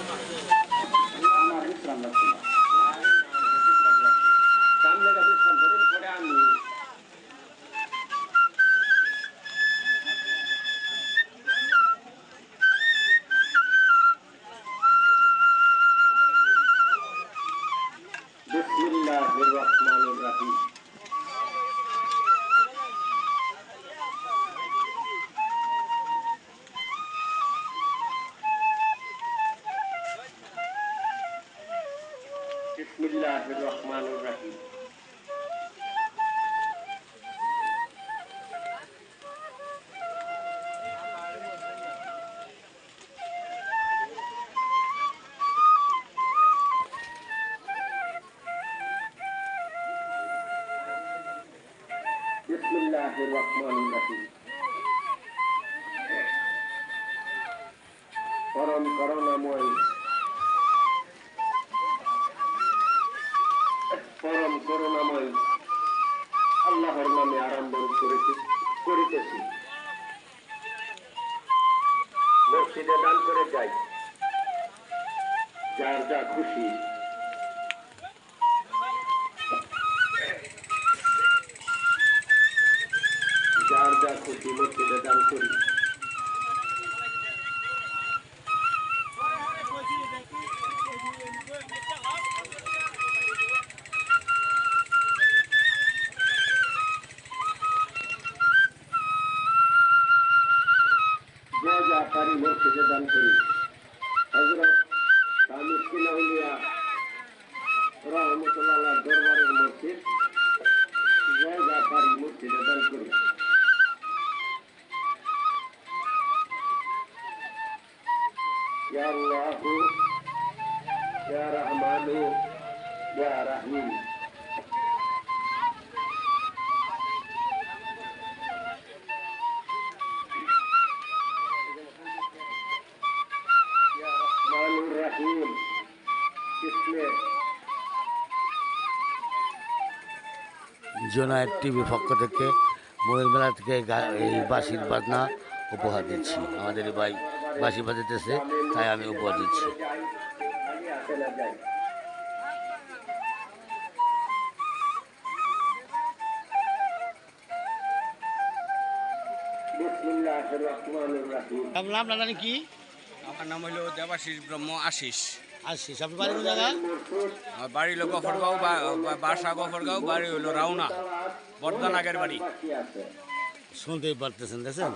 Anak Islam Laksana. বিসমিল্লাহির রহমানির রহিম। বিসমিল্লাহির রহমানির রহিম। পরম করুণাময় নামে আরম্ভ করেছি, করিতেছি। মসজিদে দান করে যাই। যার যা খুশি। যার যা খুশি মসজিদে দান করি। পারি মসজিদে দান করি হজরত তামিসকিন আউলিয়া রহমতুল্লাহ দরবারের মসজিদ যা যা পারি মসজিদে দান করি يا الله يا رحمن يا رحيم জোনায়ের টিভি পক্ষ থেকে ময়ূর মেলা থেকে গা- এই বাঁশির বাজনা উপহার দিচ্ছি। আমাদের ভাই বাঁশি বাজাতেছে তাই আমি উপহার দিচ্ছি। আপনার নাম জানি কি? আমার নাম হলো দেবাশিস ব্রহ্ম আশিস। আসছি। আপনি বাড়ি কোন জায়গা বাড়ি হলো গফরগাঁও বাসা গফরগাঁও বাড়ি হলো রাউনা বর্ধনাগের বাড়ি। শুনতেই পারতেছেন দেখছেন?